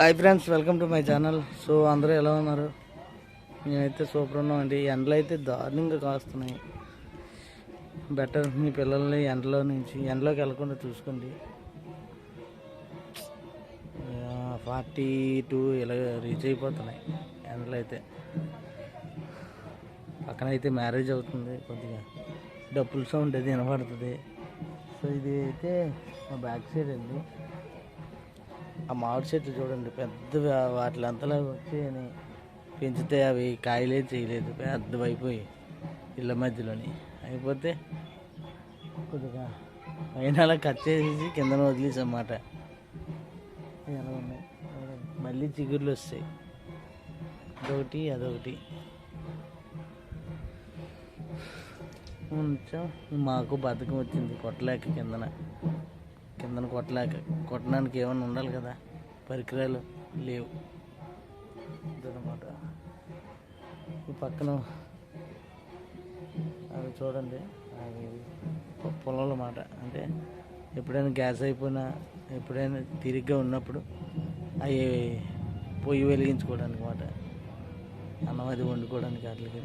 Hi friends welcome to my channel so అందరూ ఎలా ఉన్నారు? నేనైతే సూపర్ ఉన్నామండి. ఎండలు అయితే దారుణంగా కాస్తున్నాయి. బెటర్ మీ పిల్లల్ని ఎండలో నుంచి ఎండలోకి వెళ్ళకుండా చూసుకోండి. ఫార్టీ టూ ఇలా రీచ్ అయిపోతున్నాయి ఎండలు అయితే. పక్కన అయితే మ్యారేజ్ అవుతుంది కొద్దిగా డప్పుల సౌండ్ అది వినపడుతుంది. సో ఇది అయితే మా బ్యాక్ సైడ్ అండి. ఆ మామిడి చెట్లు చూడండి పెద్ద వాటి అంతలా వచ్చి పెంచితే అవి కాయలే చేయలేదు పెద్దవి అయిపోయి ఇళ్ళ మధ్యలోని. అయిపోతే కొద్దిగా పైన అలా కట్ చేసేసి కిందన వదిలేసి అన్నమాట ఎలా ఉన్నాయి. మళ్ళీ చిగుర్లు వస్తాయి. అదొకటి అదొకటి. కొంచెం మాకు బద్ధకం వచ్చింది కొట్టలేక కిందన. కొట్టలేక కొట్టడానికి ఏమైనా ఉండాలి కదా? పరికరాలు లేవు. ఇదనమాట ఈ పక్కన అవి చూడండి. అవి పొ- పొలంలో మాట. అంటే ఎప్పుడైనా గ్యాస్ అయిపోయినా ఎప్పుడైనా తిరిగ్గా ఉన్నప్పుడు అవి పొయ్యి వెలిగించుకోవడానికి మాట. అన్నం అది వండుకోవడానికి వాటికి